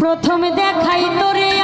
প্রথমে দেখাই তোরে।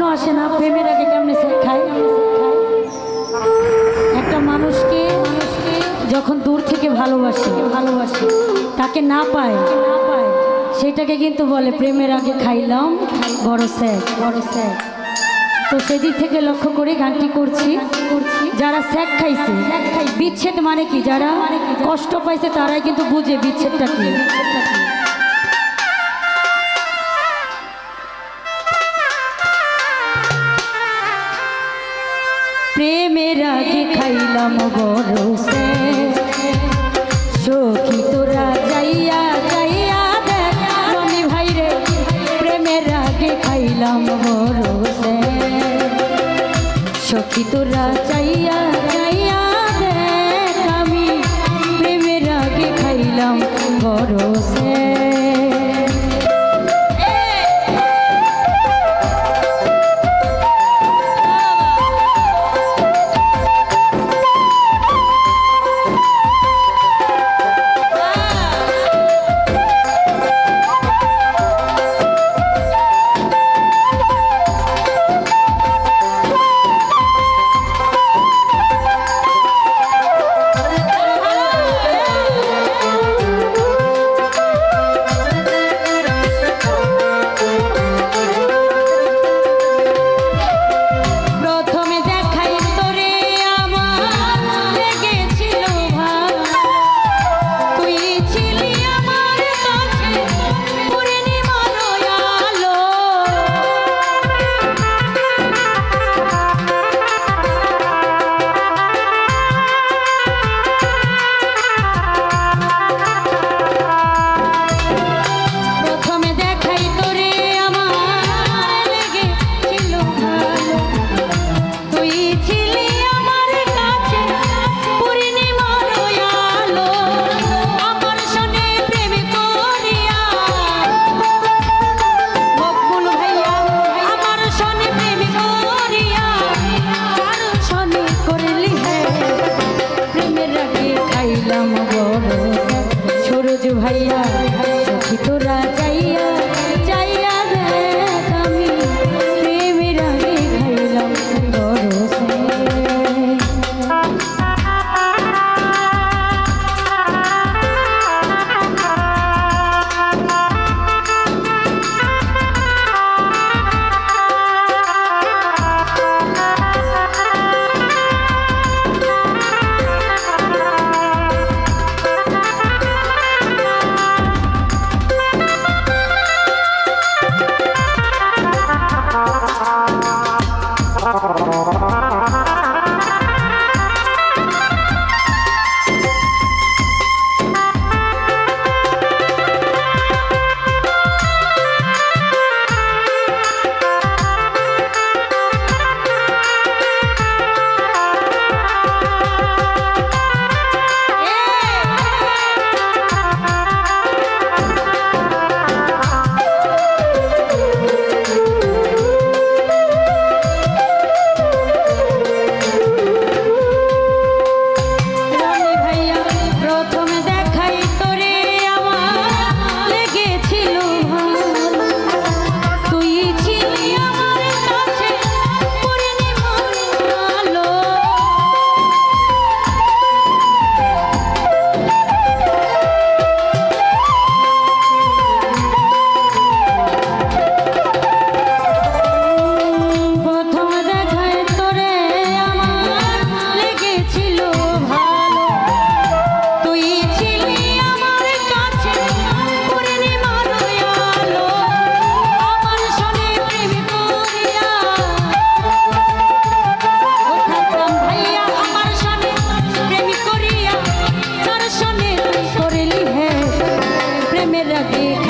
প্রশ্ন আসে না, প্রেমের আগে কেমনে খাই? একটা মানুষকে মানুষকে যখন দূর থেকে ভালোবাসে ভালোবাসে, তাকে না পায় না পায় সেটাকে কিন্তু বলে প্রেমের আগে খাইলাম, বড় স্যার বড় স্যার। তো সেদিক থেকে লক্ষ্য করে গানটি করছি। করছি যারা স্যাক খাইছে, বিচ্ছেদ মানে কি? যারা কষ্ট পাইছে তারাই কিন্তু বুঝে বিচ্ছেদটা কি। প্রেমের আগে খাইলাম স্যার। সখী তোরা যাইয়া যাইয়া দেখ রনি ভাই রে, প্রেমের আগে খাইলাম স্যার। সখী তোরা যাইয়া যাইয়া দেখ, আমি প্রেমের আগে খাইলাম বড় প্রেমের আগে খাইলাম বড়